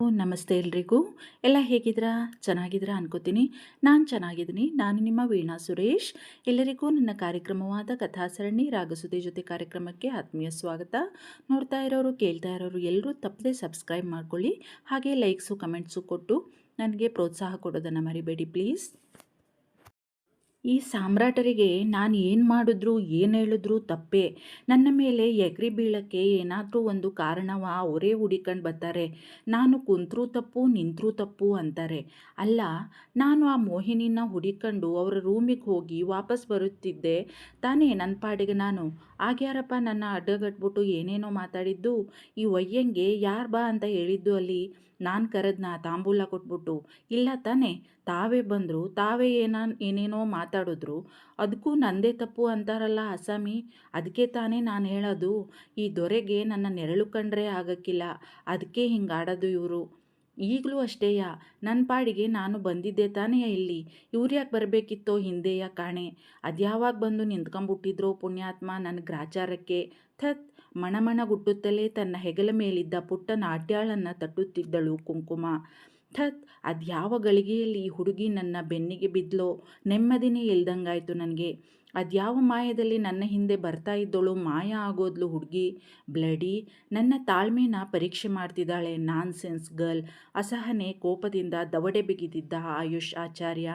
ನಮಸ್ತೆ ಎಲ್ರಿಗೂ. ಎಲ್ಲ ಹೇಗಿದ್ದೀರಾ ಚೆನ್ನಾಗಿದ್ದೀರಾ ಅನ್ಕೋತೀನಿ. ನಾನು ಚೆನ್ನಾಗಿದ್ದೀನಿ. ನಾನು ನಿಮ್ಮ ವೀಣಾ ಸುರೇಶ್. ಎಲ್ಲರಿಗೂ ನನ್ನ ಕಾರ್ಯಕ್ರಮವಾದ ಕಥಾಸರಣಿ ರಾಗಸುದೆ ಜೊತೆ ಕಾರ್ಯಕ್ರಮಕ್ಕೆ ಆತ್ಮೀಯ ಸ್ವಾಗತ. ನೋಡ್ತಾ ಇರೋರು, ಕೇಳ್ತಾ ಇರೋರು ಎಲ್ಲರೂ ತಪ್ಪದೆ ಸಬ್ಸ್ಕ್ರೈಬ್ ಮಾಡ್ಕೊಳ್ಳಿ. ಹಾಗೆ ಲೈಕ್ಸು, ಕಮೆಂಟ್ಸು ಕೊಟ್ಟು ನನಗೆ ಪ್ರೋತ್ಸಾಹ ಕೊಡೋದನ್ನು ಮರಿಬೇಡಿ ಪ್ಲೀಸ್. ಈ ಸಾಮ್ರಾಟರಿಗೆ ನಾನು ಏನು ಮಾಡಿದ್ರು, ಏನು ಹೇಳಿದ್ರು ತಪ್ಪೇ. ನನ್ನ ಮೇಲೆ ಎಗ್ರಿ ಬೀಳಕ್ಕೆ ಏನಾದರೂ ಒಂದು ಕಾರಣವ ಅವರೇ ಹುಡಿಕೊಂಡು ಬರ್ತಾರೆ. ನಾನು ಕುಂತರೂ ತಪ್ಪು, ನಿಂತರೂ ತಪ್ಪು ಅಂತಾರೆ. ಅಲ್ಲ, ನಾನು ಆ ಮೋಹಿನಿನ ಹುಡಿಕೊಂಡು ಅವರ ರೂಮಿಗೆ ಹೋಗಿ ವಾಪಸ್ ಬರುತ್ತಿದ್ದೆ. ತಾನೇ ನನ್ನ ಪಾಡಿಗೆ ನಾನು. ಆಗ್ಯಾರಪ್ಪ ನನ್ನ ಅಡ್ಡಗಟ್ಬಿಟ್ಟು ಏನೇನೋ ಮಾತಾಡಿದ್ದು? ಈ ಒಯ್ಯಂಗೆ ಯಾರು ಬಾ ಅಂತ ಹೇಳಿದ್ದು ಅಲ್ಲಿ? ನಾನು ಕರೆದ್ನ ತಾಂಬೂಲ ಕೊಟ್ಬಿಟ್ಟು. ಇಲ್ಲ ತಾನೇ, ತಾವೇ ಬಂದರು. ತಾವೇ ಏನ ಏನೇನೋ ಮಾತಾಡಿದ್ರು. ಅದಕ್ಕೂ ನಂದೇ ತಪ್ಪು ಅಂತಾರಲ್ಲ ಅಸಾಮಿ. ಅದಕ್ಕೆ ತಾನೇ ನಾನು ಹೇಳೋದು. ಈ ದೊರೆಗೆ ನನ್ನ ನೆರಳು ಕಂಡ್ರೆ ಆಗಕ್ಕಿಲ್ಲ. ಅದಕ್ಕೆ ಹಿಂಗಾಡೋದು ಇವರು. ಈಗಲೂ ಅಷ್ಟೇಯ? ನನ್ನ ಪಾಡಿಗೆ ನಾನು ಬಂದಿದ್ದೆ ತಾನೇ ಇಲ್ಲಿ? ಇವ್ರು ಯಾಕೆ ಬರಬೇಕಿತ್ತೋ ಹಿಂದೆಯ ಕಾಣೆ. ಅದ್ಯಾವಾಗ ಬಂದು ನಿಂತ್ಕೊಂಬಿಟ್ಟಿದ್ರೋ ಪುಣ್ಯಾತ್ಮ ನನ್ನ ಗ್ರಾಚಾರಕ್ಕೆ. ಥತ್! ಮಣಮಣಗುಟ್ಟುತ್ತಲೇ ತನ್ನ ಹೆಗಲ ಮೇಲಿದ್ದ ಪುಟ್ಟ ನಾಟ್ಯಾಳನ್ನು ತಟ್ಟುತ್ತಿದ್ದಳು ಕುಂಕುಮ. ಥತ್ ಅದ್ಯಾವ ಗಳಿಗೆಯಲ್ಲಿ ಈ ಹುಡುಗಿ ನನ್ನ ಬೆನ್ನಿಗೆ ಬಿದ್ಲೋ, ನೆಮ್ಮದಿನೇ ಇಲ್ದಂಗಾಯ್ತು ನನಗೆ. ಅದ್ಯಾವ ಮಾಯದಲ್ಲಿ ನನ್ನ ಹಿಂದೆ ಬರ್ತಾ ಇದ್ದಳು ಮಾಯ ಆಗೋದ್ಲು ಹುಡುಗಿ. ಬ್ಲಡಿ, ನನ್ನ ತಾಳ್ಮೆನ ಪರೀಕ್ಷೆ ಮಾಡ್ತಿದ್ದಾಳೆ ನಾನ್ಸೆನ್ಸ್ ಗರ್ಲ್. ಅಸಹನೆ ಕೋಪದಿಂದ ದವಡೆ ಬಿಗಿದಿದ್ದ ಆಯುಷ್ ಆಚಾರ್ಯ.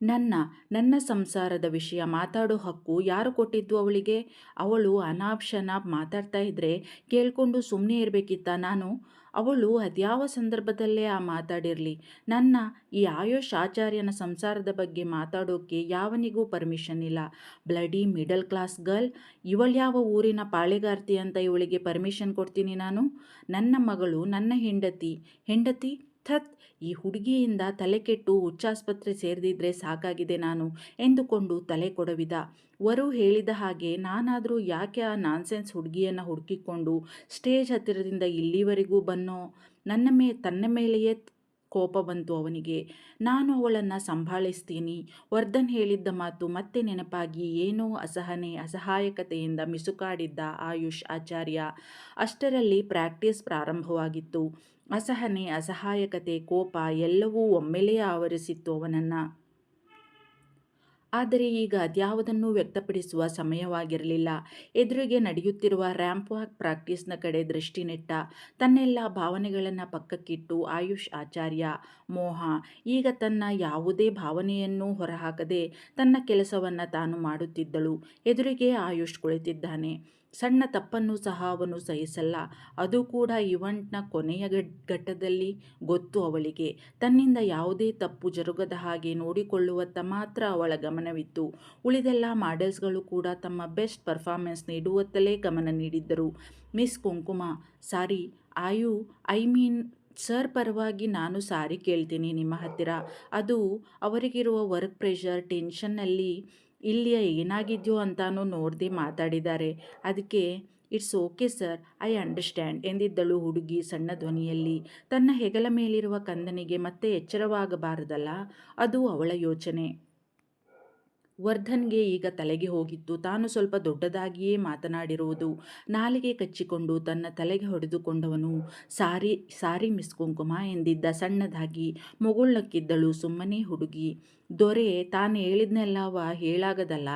ನನ್ನ ನನ್ನ ಸಂಸಾರದ ವಿಷಯ ಮಾತಾಡೋ ಹಕ್ಕು ಯಾರು ಕೊಟ್ಟಿದ್ದು ಅವಳಿಗೆ? ಅವಳು ಅನಾಪ್ಷನ ಮಾತಾಡ್ತಾ ಇದ್ದರೆ ಕೇಳಿಕೊಂಡು ಸುಮ್ಮನೆ ಇರಬೇಕಿತ್ತ ನಾನು? ಅವಳು ಅದ್ಯಾವ ಸಂದರ್ಭದಲ್ಲೇ ಆ ಮಾತಾಡಿರಲಿ? ನನ್ನ, ಈ ಆಯುಷ್ ಆಚಾರ್ಯನ ಸಂಸಾರದ ಬಗ್ಗೆ ಮಾತಾಡೋಕ್ಕೆ ಯಾವನಿಗೂ ಪರ್ಮಿಷನ್ ಇಲ್ಲ. ಬ್ಲಡಿ ಮಿಡಲ್ ಕ್ಲಾಸ್ ಗರ್ಲ್ ಇವಳ್ಯಾವ ಊರಿನ ಪಾಳೆಗಾರ್ತಿ ಅಂತ ಇವಳಿಗೆ ಪರ್ಮಿಷನ್ ಕೊಡ್ತೀನಿ ನಾನು? ನನ್ನ ಮಗಳು ನನ್ನ ಹೆಂಡತಿ ಹೆಂಡತಿ ಥತ್ ಈ ಹುಡುಗಿಯಿಂದ ತಲೆ ಕೆಟ್ಟು ಹುಚ್ಚಾಸ್ಪತ್ರೆ ಸೇರಿದಿದ್ರೆ ಸಾಕಾಗಿದೆ ನಾನು ಎಂದುಕೊಂಡು ತಲೆ ಕೊಡವಿದ. ವರು ಹೇಳಿದ ಹಾಗೆ ನಾನಾದರೂ ಯಾಕೆ ಆ ನಾನ್ಸೆನ್ಸ್ ಹುಡುಗಿಯನ್ನು ಹುಡುಕಿಕೊಂಡು ಸ್ಟೇಜ್ ಹತ್ತಿರದಿಂದ ಇಲ್ಲಿವರೆಗೂ ಬನ್ನೋ ನನ್ನ ಮೇ, ತನ್ನ ಮೇಲೆಯೇ ಕೋಪ ಬಂತು ಅವನಿಗೆ. ನಾನು ಅವಳನ್ನು ಸಂಭಾಳಿಸ್ತೀನಿ. ವರ್ಧನ್ ಹೇಳಿದ್ದ ಮಾತು ಮತ್ತೆ ನೆನಪಾಗಿ ಏನೋ ಅಸಹನೆ, ಅಸಹಾಯಕತೆಯಿಂದ ಮಿಸುಕಾಡಿದ್ದ ಆಯುಷ್ ಆಚಾರ್ಯ. ಅಷ್ಟರಲ್ಲಿ ಪ್ರಾಕ್ಟೀಸ್ ಪ್ರಾರಂಭವಾಗಿತ್ತು. ಅಸಹನೆ, ಅಸಹಾಯಕತೆ, ಕೋಪ ಎಲ್ಲವೂ ಒಮ್ಮೆಲೆಯೇ ಆವರಿಸಿತ್ತು ಅವನನ್ನು. ಆದರೆ ಈಗ ಅದ್ಯಾವುದನ್ನು ವ್ಯಕ್ತಪಡಿಸುವ ಸಮಯವಾಗಿರಲಿಲ್ಲ. ಎದುರಿಗೆ ನಡೆಯುತ್ತಿರುವ ರ್ಯಾಂಪ್ ವಾಕ್ ಪ್ರಾಕ್ಟೀಸ್ನ ಕಡೆ ದೃಷ್ಟಿ ನೆಟ್ಟ. ತನ್ನೆಲ್ಲ ಭಾವನೆಗಳನ್ನು ಪಕ್ಕಕ್ಕಿಟ್ಟು ಆಯುಷ್ ಆಚಾರ್ಯ, ಮೋಹ, ಈಗ ತನ್ನ ಯಾವುದೇ ಭಾವನೆಯನ್ನೂ ಹೊರಹಾಕದೆ ತನ್ನ ಕೆಲಸವನ್ನು ತಾನು ಮಾಡುತ್ತಿದ್ದಳು. ಎದುರಿಗೆ ಆಯುಷ್ ಕುಳಿತಿದ್ದಾನೆ. ಸಣ್ಣ ತಪ್ಪನ್ನು ಸಹ ಅವನು ಸಹಿಸಲ್ಲ. ಅದು ಕೂಡ ಇವೆಂಟ್ನ ಕೊನೆಯ ಘಟ್ಟದಲ್ಲಿ ಗೊತ್ತು ಅವಳಿಗೆ. ತನ್ನಿಂದ ಯಾವುದೇ ತಪ್ಪು ಜರುಗದ ಹಾಗೆ ನೋಡಿಕೊಳ್ಳುವತ್ತ ಮಾತ್ರ ಅವಳ ಗಮನವಿತ್ತು. ಉಳಿದೆಲ್ಲ ಮಾಡೆಲ್ಸ್ಗಳು ಕೂಡ ತಮ್ಮ ಬೆಸ್ಟ್ ಪರ್ಫಾರ್ಮೆನ್ಸ್ ನೀಡುವತ್ತಲೇ ಗಮನ ನೀಡಿದ್ದರು. ಮಿಸ್ ಕುಂಕುಮ, ಸಾರಿ, ಆಯು, ಐ ಮೀನ್, ಸರ್ ಪರವಾಗಿ ನಾನು ಸಾರಿ ಕೇಳ್ತೀನಿ ನಿಮ್ಮ ಹತ್ತಿರ. ಅದು ಅವರಿಗಿರುವ ವರ್ಕ್ ಪ್ರೆಷರ್, ಟೆನ್ಷನ್ನಲ್ಲಿ ಇಲ್ಲಿ ಏನಾಗಿದೆಯೋ ಅಂತಾನೂ ನೋಡದೆ ಮಾತಾಡಿದ್ದಾರೆ. ಅದಕ್ಕೆ, it's okay sir, I understand, ಎಂದಿದ್ದಳು ಹುಡುಗಿ ಸಣ್ಣ ಧ್ವನಿಯಲ್ಲಿ. ತನ್ನ ಹೆಗಲ ಮೇಲಿರುವ ಕಂದನಿಗೆ ಮತ್ತೆ ಎಚ್ಚರವಾಗಬಾರದಲ್ಲ, ಅದು ಅವಳ ಯೋಚನೆ. ವರ್ಧನ್ಗೆ ಈಗ ತಲೆಗೆ ಹೋಗಿತ್ತು. ತಾನು ಸ್ವಲ್ಪ ದೊಡ್ಡದಾಗಿಯೇ ಮಾತನಾಡಿರುವುದು ನಾಲಿಗೆ ಕಚ್ಚಿಕೊಂಡು ತನ್ನ ತಲೆಗೆ ಹೊಡೆದುಕೊಂಡವನು, ಸಾರಿ ಸಾರಿ ಮಿಸ್ ಕುಂಕುಮ ಎಂದಿದ್ದ ಸಣ್ಣದಾಗಿ ಮುಗುಳ್ನಕ್ಕಿದ್ದಳು ಸುಮ್ಮನೆ ಹುಡುಗಿ. ದೊರೆ, ತಾನು ಹೇಳಿದ್ನೆಲ್ಲವ ಹೇಳಾಗದಲ್ಲ.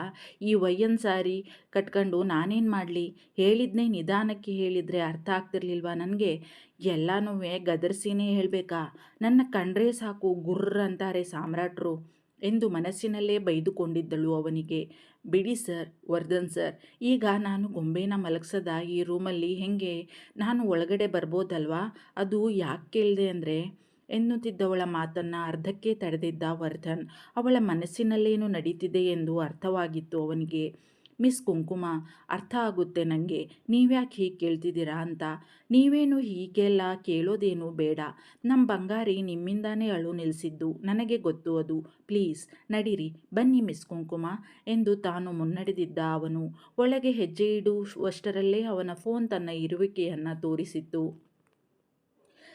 ಈ ವಯ್ಯನ್ ಸಾರಿ ಕಟ್ಕೊಂಡು ನಾನೇನು ಮಾಡಲಿ? ಹೇಳಿದ್ನೇ ನಿಧಾನಕ್ಕೆ ಹೇಳಿದರೆ ಅರ್ಥ ಆಗ್ತಿರ್ಲಿಲ್ವಾ ನನಗೆ? ಎಲ್ಲನೂ ಗದರ್ಸಿನೇ ಹೇಳಬೇಕಾ? ನನ್ನ ಕಂಡ್ರೆ ಸಾಕು ಗುರ್ರ ಅಂತಾರೆ ಸಾಮ್ರಾಟ್ರು. ಎಂದು ಮನಸ್ಸಿನಲ್ಲೇ ಬೈದುಕೊಂಡಿದ್ದಳು ಅವನಿಗೆ, ಬಿಡಿ ಸರ್, ವರ್ಧನ್ ಸರ್, ಈಗ ನಾನು ಗೊಂಬೆನ ಮಲಗಿಸದ ಈ ರೂಮಲ್ಲಿ ಹೆಂಗೆ? ನಾನು ಒಳಗಡೆ ಬರ್ಬೋದಲ್ವಾ? ಅದು ಯಾಕೆ ಕೇಳಿದೆ ಅಂದರೆ? ಎನ್ನುತ್ತಿದ್ದವಳ ಮಾತನ್ನು ಅರ್ಧಕ್ಕೆ ತಡೆದಿದ್ದ ವರ್ಧನ್, ಅವಳ ಮನಸ್ಸಿನಲ್ಲೇನು ನಡೀತಿದೆ ಎಂದು ಅರ್ಥವಾಗಿತ್ತು ಅವನಿಗೆ. ಮಿಸ್ ಕುಂಕುಮ ಅರ್ಥ ಆಗುತ್ತೆ ನನಗೆ ನೀವ್ಯಾಕೆ ಹೀಗೆ ಕೇಳ್ತಿದ್ದೀರಾ ಅಂತ. ನೀವೇನು ಹೀಗೆಲ್ಲ ಕೇಳೋದೇನು ಬೇಡ. ನಮ್ಮ ಬಂಗಾರಿ ನಿಮ್ಮಿಂದಾನೇ ಅಳು ನಿಲ್ಲಿಸಿದ್ದು ನನಗೆ ಗೊತ್ತು ಅದು. ಪ್ಲೀಸ್, ನಡೀರಿ. ಬನ್ನಿ ಮಿಸ್ ಕುಂಕುಮ ಎಂದು ತಾನು ಮುನ್ನಡೆದಿದ್ದ ಅವನು. ಒಳಗೆ ಹೆಜ್ಜೆ ಇಡುವಷ್ಟರಲ್ಲೇ ಅವನ ಫೋನ್ ತನ್ನ ಇರುವಿಕೆಯನ್ನು ತೋರಿಸಿತ್ತು.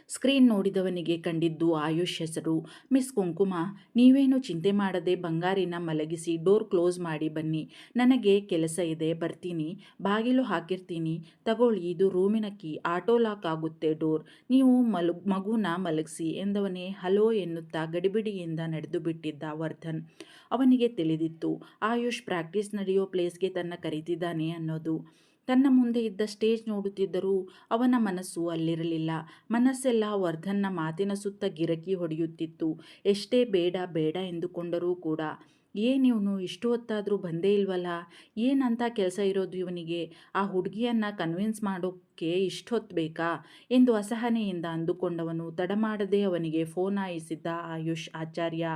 ಸ್ಕ್ರೀನ್ ನೋಡಿದವನಿಗೆ ಕಂಡಿದ್ದು ಆಯುಷ್ ಹೆಸರು. ಮಿಸ್ ಕುಂಕುಮ, ನೀವೇನು ಚಿಂತೆ ಮಾಡದೆ ಬಂಗಾರಿನ ಮಲಗಿಸಿ ಡೋರ್ ಕ್ಲೋಸ್ ಮಾಡಿ ಬನ್ನಿ. ನನಗೆ ಕೆಲಸ ಇದೆ, ಬರ್ತೀನಿ. ಬಾಗಿಲು ಹಾಕಿರ್ತೀನಿ. ತಗೊಳ್ಳಿ, ಇದು ರೂಮಿನ ಕೀ, ಆಟೋ ಲಾಕ್ ಆಗುತ್ತೆ ಡೋರ್. ನೀವು ಮಲು ಮಗುನ ಮಲಗಿಸಿ ಎಂದವನೇ ಹಲೋ ಎನ್ನುತ್ತಾ ಗಡಿಬಿಡಿಯಿಂದ ನಡೆದು ಬಿಟ್ಟಿದ್ದ ವರ್ಧನ್. ಅವನಿಗೆ ತಿಳಿದಿತ್ತು, ಆಯುಷ್ ಪ್ರಾಕ್ಟೀಸ್ ನಡೆಯೋ ಪ್ಲೇಸ್ಗೆ ತನ್ನ ಕರೀತಿದ್ದಾನೆ ಅನ್ನೋದು. ತನ್ನ ಮುಂದೆ ಇದ್ದ ಸ್ಟೇಜ್ ನೋಡುತ್ತಿದ್ದರೂ ಅವನ ಮನಸ್ಸು ಅಲ್ಲಿರಲಿಲ್ಲ. ಮನಸ್ಸೆಲ್ಲ ವರ್ಧನ್ನ ಮಾತಿನ ಸುತ್ತ ಗಿರಕಿ ಹೊಡೆಯುತ್ತಿತ್ತು. ಎಷ್ಟೇ ಬೇಡ ಬೇಡ ಎಂದುಕೊಂಡರೂ ಕೂಡ ಏನಿವನು ಇಷ್ಟು ಹೊತ್ತಾದರೂ ಬಂದೇ ಇಲ್ವಲ್ಲ? ಏನಂತ ಕೆಲಸ ಇರೋದು ಇವನಿಗೆ? ಆ ಹುಡುಗಿಯನ್ನು ಕನ್ವಿನ್ಸ್ ಮಾಡೋಕ್ಕೆ ಇಷ್ಟೊತ್ತು ಬೇಕಾ ಎಂದು ಅಸಹನೆಯಿಂದ ಅಂದುಕೊಂಡವನು ತಡಮಾಡದೆ ಅವನಿಗೆ ಫೋನ್ ಆಯಿಸಿದ್ದ ಆಯುಷ್ ಆಚಾರ್ಯ.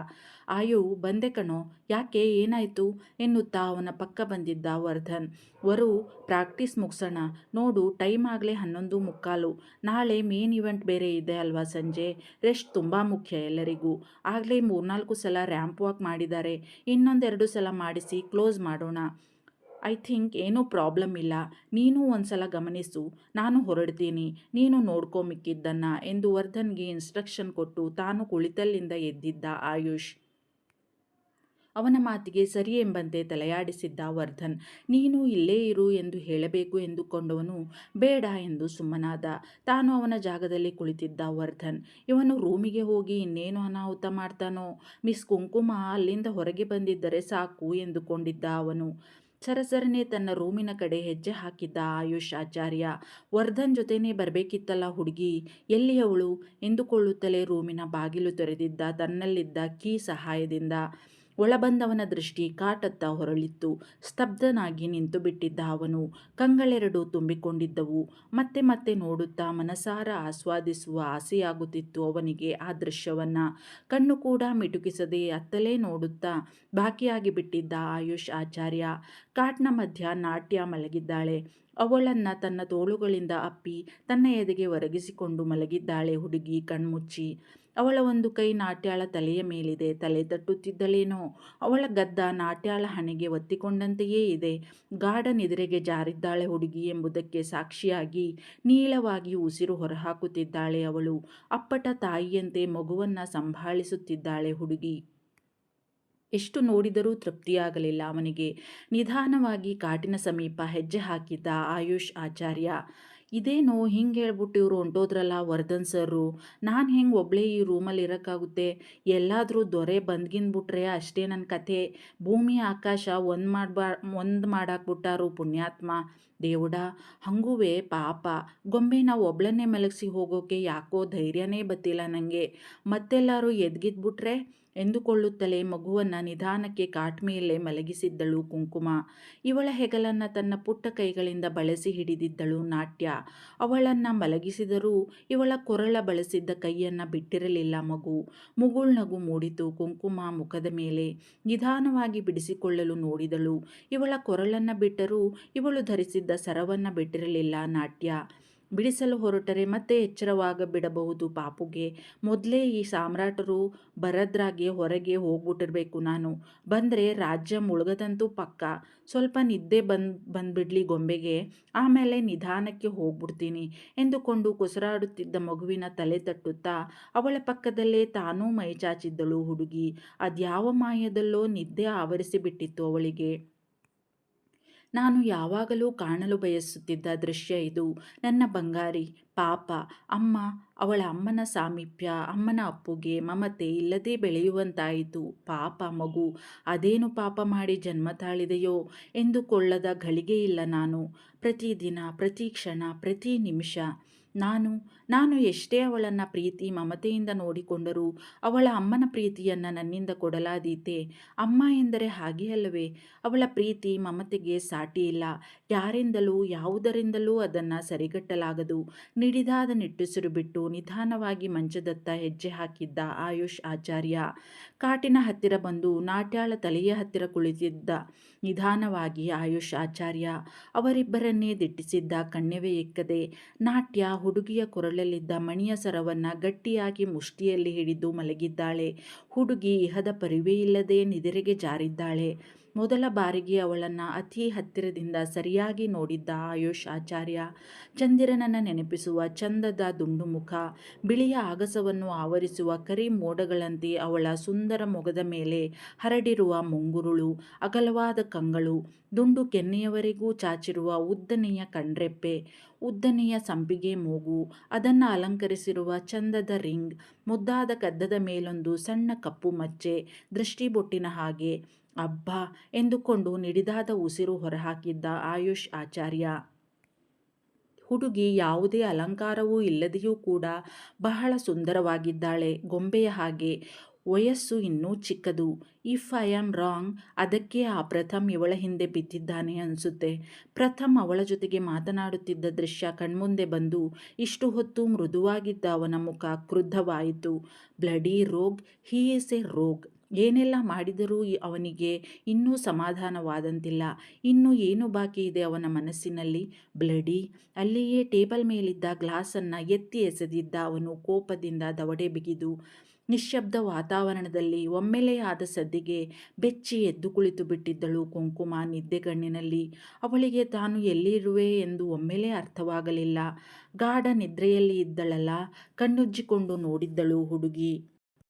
ಆಯು, ಬಂದೆ ಕಣೋ, ಯಾಕೆ ಏನಾಯಿತು? ಎನ್ನುತ್ತಾ ಅವನ ಪಕ್ಕ ಬಂದಿದ್ದ ವರ್ಧನ್. ವರು, ಪ್ರಾಕ್ಟೀಸ್ ಮುಗಿಸೋಣ. ನೋಡು, ಟೈಮ್ ಆಗಲೇ ಹನ್ನೊಂದು ಮುಕ್ಕಾಲು. ನಾಳೆ ಮೇನ್ ಇವೆಂಟ್ ಬೇರೆ ಇದೆ ಅಲ್ವಾ ಸಂಜೆ? ರೆಸ್ಟ್ ತುಂಬ ಮುಖ್ಯ ಎಲ್ಲರಿಗೂ. ಆಗಲೇ ಮೂರ್ನಾಲ್ಕು ಸಲ ರ್ಯಾಂಪ್ ವಾಕ್ ಮಾಡಿದ್ದಾರೆ. ಇನ್ನೊಂದೆರಡು ಸಲ ಮಾಡಿಸಿ ಕ್ಲೋಸ್ ಮಾಡೋಣ. ಐ ಥಿಂಕ್ ಏನೂ ಪ್ರಾಬ್ಲಮ್ ಇಲ್ಲ. ನೀನು ಒಂದು ಸಲ ಗಮನಿಸು. ನಾನು ಹೊರಡ್ತೀನಿ. ನೀನು ನೋಡ್ಕೊ ಮಿಕ್ಕಿದ್ದನ್ನು ಎಂದು ವರ್ಧನ್ಗೆ ಇನ್ಸ್ಟ್ರಕ್ಷನ್ ಕೊಟ್ಟು ತಾನು ಕುಳಿತಲ್ಲಿಂದ ಎದ್ದಿದ್ದ ಆಯುಷ್. ಅವನ ಮಾತಿಗೆ ಸರಿ ಎಂಬಂತೆ ತಲೆಯಾಡಿಸಿದ್ದ ವರ್ಧನ್, ನೀನು ಇಲ್ಲೇ ಇರು ಎಂದು ಹೇಳಬೇಕು ಎಂದುಕೊಂಡವನು, ಬೇಡ ಎಂದು ಸುಮ್ಮನಾದ. ತಾನು ಅವನ ಜಾಗದಲ್ಲಿ ಕುಳಿತಿದ್ದ ವರ್ಧನ್, ಇವನು ರೂಮಿಗೆ ಹೋಗಿ ಇನ್ನೇನು ಅನಾಹುತ ಮಾಡ್ತಾನೋ? ಮಿಸ್ ಕುಂಕುಮ ಅಲ್ಲಿಂದ ಹೊರಗೆ ಬಂದಿದ್ದರೆ ಸಾಕು ಎಂದುಕೊಂಡಿದ್ದ ಅವನು. ಸರಸರನೆ ತನ್ನ ರೂಮಿನ ಕಡೆ ಹೆಜ್ಜೆ ಹಾಕಿದ್ದ ಆಯುಷ್ ಆಚಾರ್ಯ, ವರ್ಧನ್ ಜೊತೆನೇ ಬರಬೇಕಿತ್ತಲ್ಲ ಹುಡುಗಿ. ಎಲ್ಲಿ ಅವಳು ಎಂದುಕೊಳ್ಳುತ್ತಲೇ ರೂಮಿನ ಬಾಗಿಲು ತೆರೆದಿದ್ದ ತನ್ನಲ್ಲಿದ್ದ ಕೀ ಸಹಾಯದಿಂದ ಒಳಬಂದವನ ದೃಷ್ಟಿ ಕಾಟತ್ತ ಹೊರಳಿತ್ತು. ಸ್ತಬ್ಧನಾಗಿ ನಿಂತು ಬಿಟ್ಟಿದ್ದ ಅವನು ಕಂಗಳೆರಡು ತುಂಬಿಕೊಂಡಿದ್ದವು. ಮತ್ತೆ ಮತ್ತೆ ನೋಡುತ್ತಾ ಮನಸಾರ ಆಸ್ವಾದಿಸುವ ಆಸೆಯಾಗುತ್ತಿತ್ತು ಅವನಿಗೆ ಆ ದೃಶ್ಯವನ್ನು. ಕಣ್ಣು ಕೂಡ ಮಿಟುಕಿಸದೆ ಅತ್ತಲೇ ನೋಡುತ್ತಾ ಬಾಕಿಯಾಗಿ ಬಿಟ್ಟಿದ್ದ ಆಯುಷ್ ಆಚಾರ್ಯ. ಕಾಟ್ನ ಮಧ್ಯ ನಾಟ್ಯ ಮಲಗಿದ್ದಾಳೆ. ಅವಳನ್ನು ತನ್ನ ತೋಳುಗಳಿಂದ ಅಪ್ಪಿ ತನ್ನ ಎದೆಗೆ ಒರಗಿಸಿಕೊಂಡು ಮಲಗಿದ್ದಾಳೆ ಹುಡುಗಿ ಕಣ್ಮುಚ್ಚಿ. ಅವಳ ಒಂದು ಕೈ ನಾಟ್ಯಾಳ ತಲೆಯ ಮೇಲಿದೆ. ತಲೆ ತಟ್ಟುತ್ತಿದ್ದಳೇನೋ? ಅವಳ ಗದ್ದ ನಾಟ್ಯಾಳ ಹಣೆಗೆ ಒತ್ತಿಕೊಂಡಂತೆಯೇ ಇದೆ. ಗಾಢ ನಿದ್ರೆಗೆ ಜಾರಿದ್ದಾಳೆ ಹುಡುಗಿ ಎಂಬುದಕ್ಕೆ ಸಾಕ್ಷಿಯಾಗಿ ನೀಳವಾಗಿ ಉಸಿರು ಹೊರಹಾಕುತ್ತಿದ್ದಾಳೆ ಅವಳು. ಅಪ್ಪಟ ತಾಯಿಯಂತೆ ಮಗುವನ್ನು ಸಂಭಾಳಿಸುತ್ತಿದ್ದಾಳೆ ಹುಡುಗಿ. ಎಷ್ಟು ನೋಡಿದರೂ ತೃಪ್ತಿಯಾಗಲಿಲ್ಲ ಅವನಿಗೆ. ನಿಧಾನವಾಗಿ ಕಾಟಿನ ಸಮೀಪ ಹೆಜ್ಜೆ ಹಾಕಿದ್ದ ಆಯುಷ್ ಆಚಾರ್ಯ ಇದೇನು ಹಿಂಗೆ ಹೇಳ್ಬಿಟ್ಟು ಇವರು ಹೊಂಟೋದ್ರಲ್ಲ ವರ್ಧನ್ ಸರ್ರು? ನಾನು ಹೆಂಗೆ ಒಬ್ಬಳೇ ಈ ರೂಮಲ್ಲಿ ಇರೋಕ್ಕಾಗುತ್ತೆ? ಎಲ್ಲಾದರೂ ದೊರೆ ಬಂದ್ಗಿನ್ಬಿಟ್ರೆ ಅಷ್ಟೇ ನನ್ನ ಕಥೆ. ಭೂಮಿ, ಆಕಾಶ ಒಂದು ಮಾಡ್ಬಾ, ಒಂದು ಮಾಡಾಕ್ಬಿಟ್ಟಾರು ಪುಣ್ಯಾತ್ಮ. ದೇವುಡ, ಹಂಗುವೆ ಪಾಪ. ಗೊಂಬೆ ನಾವು ಒಬ್ಳನ್ನೇ ಮಲಗಿಸಿ ಹೋಗೋಕೆ ಯಾಕೋ ಧೈರ್ಯನೇ ಬತ್ತಿಲ್ಲ ನನಗೆ ಮತ್ತೆಲ್ಲರೂ ಎದ್ಗಿದ್ಬಿಟ್ರೆ ಎಂದುಕೊಳ್ಳುತ್ತಲೇ ಮಗುವನ್ನು ನಿಧಾನಕ್ಕೆ ಕಾಟ್ ಮೇಲೆ ಮಲಗಿಸಿದ್ದಳು ಕುಂಕುಮ. ಇವಳ ಹೆಗಲನ್ನು ತನ್ನ ಪುಟ್ಟ ಕೈಗಳಿಂದ ಬಳಸಿ ಹಿಡಿದಿದ್ದಳು ನಾಟ್ಯ. ಅವಳನ್ನು ಮಲಗಿಸಿದರೂ ಇವಳ ಕೊರಳ ಬಳಸಿದ್ದ ಕೈಯನ್ನು ಬಿಟ್ಟಿರಲಿಲ್ಲ ಮಗು. ಮುಗುಳ್ನಗು ಮೂಡಿತು ಕುಂಕುಮ ಮುಖದ ಮೇಲೆ. ನಿಧಾನವಾಗಿ ಬಿಡಿಸಿಕೊಳ್ಳಲು ನೋಡಿದಳು. ಇವಳ ಕೊರಳನ್ನು ಬಿಟ್ಟರೂ ಇವಳು ಧರಿಸಿದ್ದ ಸರವನ್ನು ಬಿಟ್ಟಿರಲಿಲ್ಲ ನಾಟ್ಯ. ಬಿಡಿಸಲು ಹೊರಟರೆ ಮತ್ತೆ ಎಚ್ಚರವಾಗ ಬಿಡಬಹುದು ಪಾಪುಗೆ ಮೊದಲೇ ಈ ಸಾಮ್ರಾಟರು ಬರದ್ರಾಗೆ ಹೊರಗೆ ಹೋಗ್ಬಿಟ್ಟಿರಬೇಕು ನಾನು. ಬಂದರೆ ರಾಜ್ಯ ಮುಳುಗದಂತೂ ಪಕ್ಕ. ಸ್ವಲ್ಪ ನಿದ್ದೆ ಬಂದು, ಬಂದ್ಬಿಡ್ಲಿ ಗೊಂಬೆಗೆ. ಆಮೇಲೆ ನಿಧಾನಕ್ಕೆ ಹೋಗ್ಬಿಡ್ತೀನಿ ಎಂದುಕೊಂಡು ಕುಸರಾಡುತ್ತಿದ್ದ ಮಗುವಿನ ತಲೆ ತಟ್ಟುತ್ತಾ ಅವಳ ಪಕ್ಕದಲ್ಲೇ ತಾನೂ ಮೈಚಾಚಿದ್ದಳು ಹುಡುಗಿ. ಅದ್ಯಾವ ಮಾಯದಲ್ಲೋ ನಿದ್ದೆ ಆವರಿಸಿಬಿಟ್ಟಿತ್ತು ಅವಳಿಗೆ. ನಾನು ಯಾವಾಗಲೂ ಕಾಣಲು ಬಯಸುತ್ತಿದ್ದ ದೃಶ್ಯ ಇದು. ನನ್ನ ಬಂಗಾರಿ, ಪಾಪ, ಅಮ್ಮ, ಅವಳ ಅಮ್ಮನ ಸಾಮೀಪ್ಯ, ಅಮ್ಮನ ಅಪ್ಪುಗೆ ಮಮತೆ ಇಲ್ಲದೆ ಬೆಳೆಯುವಂತಾಯಿತು. ಪಾಪ ಮಗು, ಅದೇನು ಪಾಪ ಮಾಡಿ ಜನ್ಮ ತಾಳಿದೆಯೋ ಎಂದುಕೊಳ್ಳದ ಇಲ್ಲ ನಾನು. ಪ್ರತಿದಿನ, ಪ್ರತಿ ಕ್ಷಣ, ಪ್ರತಿ ನಿಮಿಷ ನಾನು ನಾನು ಎಷ್ಟೇ ಅವಳನ್ನು ಪ್ರೀತಿ, ಮಮತೆಯಿಂದ ನೋಡಿಕೊಂಡರೂ ಅವಳ ಅಮ್ಮನ ಪ್ರೀತಿಯನ್ನು ನನ್ನಿಂದ ಕೊಡಲಾದೀತೆ. ಅಮ್ಮ ಎಂದರೆ ಹಾಗೆ ಅಲ್ಲವೇ? ಅವಳ ಪ್ರೀತಿ, ಮಮತೆಗೆ ಸಾಟಿ ಇಲ್ಲ. ಯಾರಿಂದಲೂ, ಯಾವುದರಿಂದಲೂ ಅದನ್ನು ಸರಿಗಟ್ಟಲಾಗದು. ನಿಡಿದಾದ ನಿಟ್ಟುಸಿರು ಬಿಟ್ಟು ನಿಧಾನವಾಗಿ ಮಂಚದತ್ತ ಹೆಜ್ಜೆ ಹಾಕಿದ್ದ ಆಯುಷ್ ಆಚಾರ್ಯ. ಕಾಟಿನ ಹತ್ತಿರ ಬಂದು ನಾಟ್ಯಾಳ ತಲೆಯ ಹತ್ತಿರ ಕುಳಿತಿದ್ದ ನಿಧಾನವಾಗಿ ಆಯುಷ್ ಆಚಾರ್ಯ ಅವರಿಬ್ಬರನ್ನೇ ದಿಟ್ಟಿಸಿದ್ದ ಕಣ್ಣೆವೆ ಎಕ್ಕದೆ, ನಾಟ್ಯ ಹುಡುಗಿಯ ಕೊರಳಲ್ಲಿದ್ದ ಮಣಿಯ ಸರವನ್ನ ಗಟ್ಟಿಯಾಗಿ ಮುಷ್ಟಿಯಲ್ಲಿ ಹಿಡಿದು ಮಲಗಿದ್ದಾಳೆ. ಹುಡುಗಿ ಇಹದ ಪರಿವೆಯಿಲ್ಲದೆ ನಿದಿರೆಗೆ ಜಾರಿದ್ದಾಳೆ. ಮೊದಲ ಬಾರಿಗೆ ಅವಳನ್ನು ಅತಿ ಹತ್ತಿರದಿಂದ ಸರಿಯಾಗಿ ನೋಡಿದ್ದ ಆಯುಷ್ ಆಚಾರ್ಯ, ಚಂದಿರನನ್ನು ನೆನಪಿಸುವ ಚಂದದ ದುಂಡು ಮುಖ ಬಿಳಿಯ ಆಗಸವನ್ನು ಆವರಿಸುವ ಕರಿ ಮೋಡಗಳಂತೆ ಅವಳ ಸುಂದರ ಮೊಗದ ಮೇಲೆ ಹರಡಿರುವ ಮುಂಗುರುಳು, ಅಗಲವಾದ ಕಂಗಳು, ದುಂಡು ಕೆನ್ನೆಯವರೆಗೂ ಚಾಚಿರುವ ಉದ್ದನೆಯ ಕಣ್ರೆಪ್ಪೆ, ಉದ್ದನೆಯ ಸಂಪಿಗೆ ಮೂಗು, ಅದನ್ನು ಅಲಂಕರಿಸಿರುವ ಚಂದದ ರಿಂಗ್, ಮುದ್ದಾದ ಕದ್ದದ ಮೇಲೊಂದು ಸಣ್ಣ ಕಪ್ಪು ಮಚ್ಚೆ, ದೃಷ್ಟಿಬೊಟ್ಟಿನ ಹಾಗೆ ಅಬ್ಬಾ ಎಂದುಕೊಂಡು ನಿಡಿದಾದ ಉಸಿರು ಹೊರಹಾಕಿದ್ದ ಆಯುಷ್ ಆಚಾರ್ಯ. ಹುಡುಗಿ ಯಾವುದೇ ಅಲಂಕಾರವೂ ಇಲ್ಲದೆಯೂ ಕೂಡ ಬಹಳ ಸುಂದರವಾಗಿದ್ದಾಳೆ. ಗೊಂಬೆಯ ಹಾಗೆ. ವಯಸ್ಸು ಇನ್ನೂ ಚಿಕ್ಕದು. ಇಫ್ ಐ ಆಮ್ ರಾಂಗ್ ಅದಕ್ಕೆ ಆ ಪ್ರಥಮ್ ಇವಳ ಹಿಂದೆ ಬಿದ್ದಿದ್ದಾನೆ ಅನಿಸುತ್ತೆ. ಪ್ರಥಮ್ ಅವಳ ಜೊತೆಗೆ ಮಾತನಾಡುತ್ತಿದ್ದ ದೃಶ್ಯ ಕಣ್ಮುಂದೆ ಬಂದು ಇಷ್ಟು ಹೊತ್ತು ಮೃದುವಾಗಿದ್ದ ಅವನ ಮುಖ ಕ್ರುದ್ಧವಾಯಿತು. ಬ್ಲಡಿ ರೋಗ್ ಹೀ ಈಸ್ ಎ ರೋಗ್ ಏನೆಲ್ಲ ಮಾಡಿದರೂ ಅವನಿಗೆ ಇನ್ನೂ ಸಮಾಧಾನವಾದಂತಿಲ್ಲ. ಇನ್ನೂ ಏನು ಬಾಕಿ ಇದೆ ಅವನ ಮನಸ್ಸಿನಲ್ಲಿ? ಬ್ಲಡಿ. ಅಲ್ಲಿಯೇ ಟೇಬಲ್ ಮೇಲಿದ್ದ ಗ್ಲಾಸನ್ನು ಎತ್ತಿ ಎಸೆದಿದ್ದ ಅವನು ಕೋಪದಿಂದ ದವಡೆ ಬಿಗಿದು, ನಿಶ್ಶಬ್ದ ವಾತಾವರಣದಲ್ಲಿ ಒಮ್ಮೆಲೇ ಸದ್ದಿಗೆ ಬೆಚ್ಚಿ ಎದ್ದು ಕುಳಿತು ಬಿಟ್ಟಿದ್ದಳು ಕುಂಕುಮ ನಿದ್ದೆಗಣ್ಣಿನಲ್ಲಿ ಅವಳಿಗೆ ತಾನು ಎಲ್ಲಿರುವೆ ಎಂದು ಒಮ್ಮೆಲೆ ಅರ್ಥವಾಗಲಿಲ್ಲ. ಗಾಢ ನಿದ್ರೆಯಲ್ಲಿ ಇದ್ದಳಲ್ಲ, ಕಣ್ಣುಜ್ಜಿಕೊಂಡು ನೋಡಿದ್ದಳು ಹುಡುಗಿ.